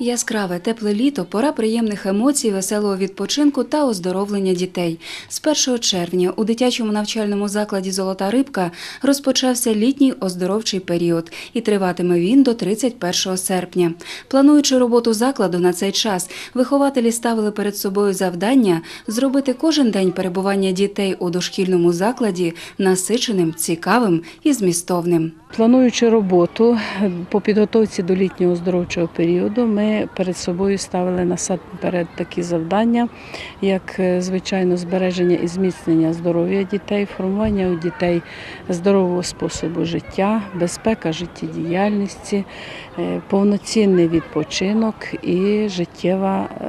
Яскраве тепле літо пора приємних емоцій, веселого відпочинку та оздоровлення дітей. З 1 червня у дитячому навчальному закладі Золота рибка розпочався літній оздоровчий період і триватиме він до 31 серпня. Плануючи роботу закладу на цей час, вихователі ставили перед собою завдання зробити кожен день перебування дітей у дошкільному закладі насиченим, цікавим і змістовним. Плануючи роботу по підготовці до літнього оздоровчого періоду, ми перед собою ставили насамперед такі завдання, як е, звичайно збереження і зміцнення здоров'я дітей, формування у дітей здорового способу життя, безпека життєдіяльності, е, повноцінний відпочинок і життєва е,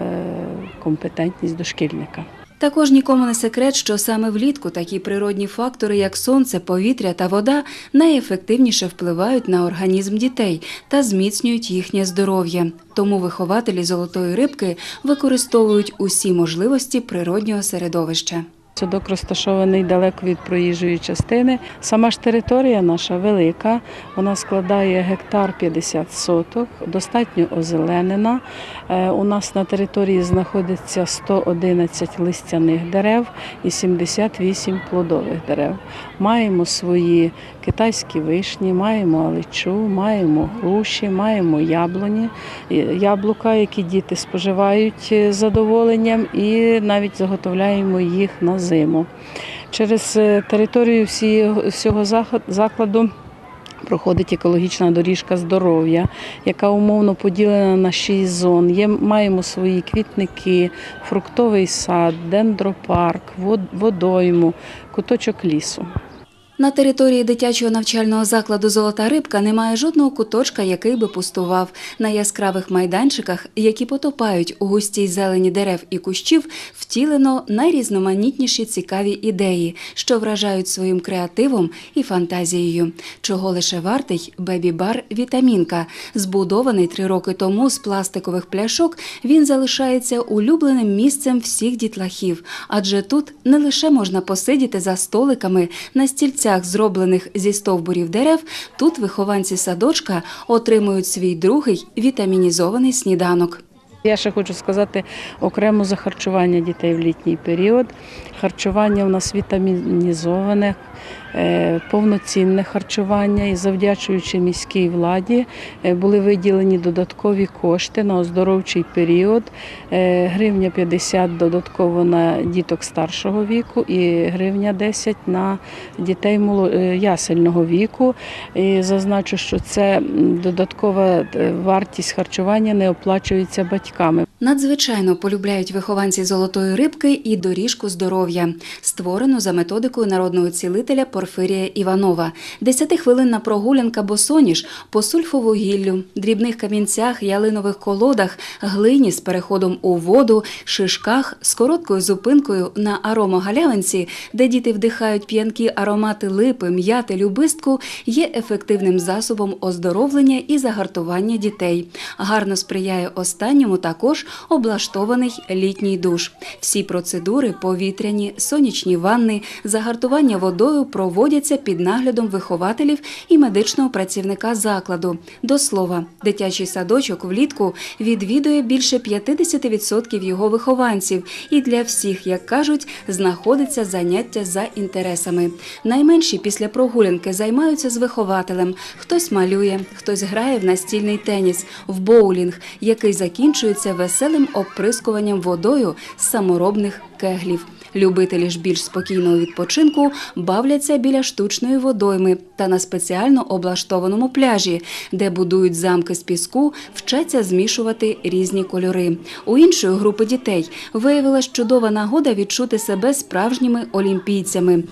компетентність дошкільника. Також нікому не секрет, що саме влітку такі природні фактори, як сонце, повітря та вода, найефективніше впливають на організм дітей та зміцнюють їхнє здоров'я. Тому вихователі золотої рибки використовують усі можливості природнього середовища. Садок розташований далеко від проїжджої частини. Сама ж територія наша велика, вона складає гектар 50 соток, достатньо озеленена. Е, У нас на території знаходиться 111 листяних дерев і 78 плодових дерев. Маємо свої китайські вишні, маємо аличу, маємо груші, маємо яблуні, е, яблука, які діти споживають е, з задоволенням, і навіть заготовляємо їх на зиму. Через е, територію всього закладу. Проходить екологічна доріжка здоров'я, яка умовно поділена на шість зон. Є, маємо свої квітники, фруктовий сад, дендропарк, водойму, куточок лісу. На території дитячого навчального закладу Золота рибка немає жодного куточка, який би пустував. На яскравих майданчиках, які потопають у густій зелені дерев і кущів, втілено найрізноманітніші цікаві ідеї, що вражають своїм креативом і фантазією. Чого лише вартий бебі-бар Вітамінка. Збудований три роки тому з пластикових пляшок, він залишається улюбленим місцем всіх дітлахів, адже тут не лише можна посидіти за столиками на стільцях, зроблених зі стовбурів дерев, тут вихованці садочка отримують свій другий вітамінізований сніданок. Я ще хочу сказати окремо за харчування дітей в літній період. Харчування у нас вітамінізоване, е, повноцінне харчування і завдячуючи міській владі е, були виділені додаткові кошти на оздоровчий період. Е, Гривня 50 додатково на діток старшого віку і гривня 10 на дітей ясельного віку. І зазначу, що це додаткова вартість харчування не оплачується батьками. Надзвичайно полюбляють вихованці золотої рибки і доріжку здоров'я, створену за методикою народного цілителя Порфирія Іванова. Десятихвилинна прогулянка босоніж по сульфовугіллю, дрібних камінцях, ялинових колодах, глині з переходом у воду, шишках з короткою зупинкою на аромогалявинці, де діти вдихають п'янкі аромати липи, м'яти, любистку, є ефективним засобом оздоровлення і загартування дітей. Гарно сприяє останньому також облаштований літній душ. Всі процедури повітряні, сонячні ванни, загартування водою проводяться під наглядом вихователів і медичного працівника закладу. До слова, дитячий садочок влітку відвідує більше 50% його вихованців, і для всіх, як кажуть, знаходиться заняття за інтересами. Найменші після прогулянки займаються з вихователем. Хтось малює, хтось грає в настільний теніс, в боулінг, який закінчується веселим оприскуванням водою з саморобних кеглів. Любителі ж більш спокійного відпочинку бавляться біля штучної водойми та на спеціально облаштованому пляжі, де будують замки з піску, вчаться змішувати різні кольори. У іншої групи дітей виявилась чудова нагода відчути себе справжніми олімпійцями.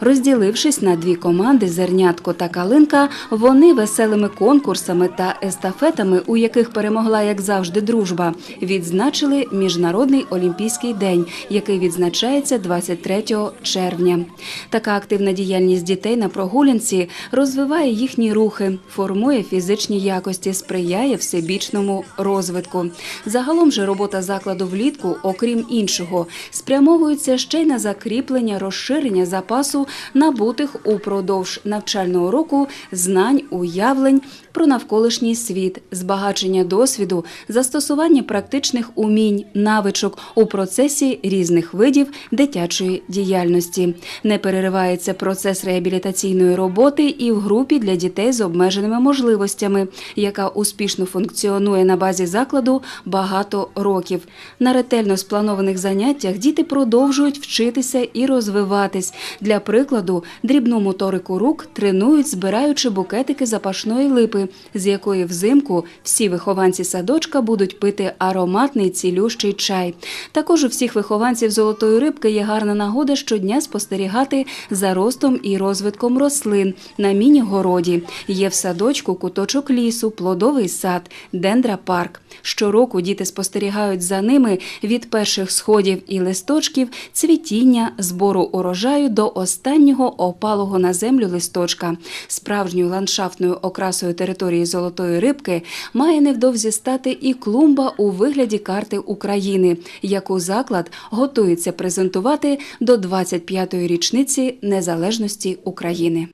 Розділившись на дві команди зернятко та калинка, вони веселими конкурсами та естафетами, у яких перемогла, як завжди, дружба, відзначили міжнародний олімпійський день, який відзначається 23 червня. Така активна діяльність дітей на прогулянці розвиває їхні рухи, формує фізичні якості, сприяє всебічному розвитку. Загалом же робота закладу влітку, окрім іншого, спрямовується ще й на закріплення розширення запасу набутих упродовж навчального року знань, уявлень про навколишній світ, збагачення досвіду, застосування практичних умінь, навичок у процесі різних видів дитячої діяльності. Не переривається процес реабілітаційної роботи і в групі для дітей з обмеженими можливостями, яка успішно функціонує на базі закладу багато років. На ретельно спланованих заняттях діти продовжують вчитися і розвиватись. Для прикладу, дрібну моторику рук тренують, збираючи букетики запашної липи, з якої взимку всі вихованці садочка будуть пити ароматний цілющий чай. Також у всіх вихованців золотої рибки є гарна нагода щодня спостерігати за ростом і розвитком рослин на міні-городі. Є в садочку куточок лісу, плодовий сад, дендрапарк. Щороку діти спостерігають за ними від перших сходів і листочків, цвітіння, збору урожаю до останнього опалого на землю листочка. Справжньою ландшафтною окрасою території золотої рибки має невдовзі стати і клумба у вигляді карти України, яку заклад готується презентувати до 25-ї річниці незалежності України.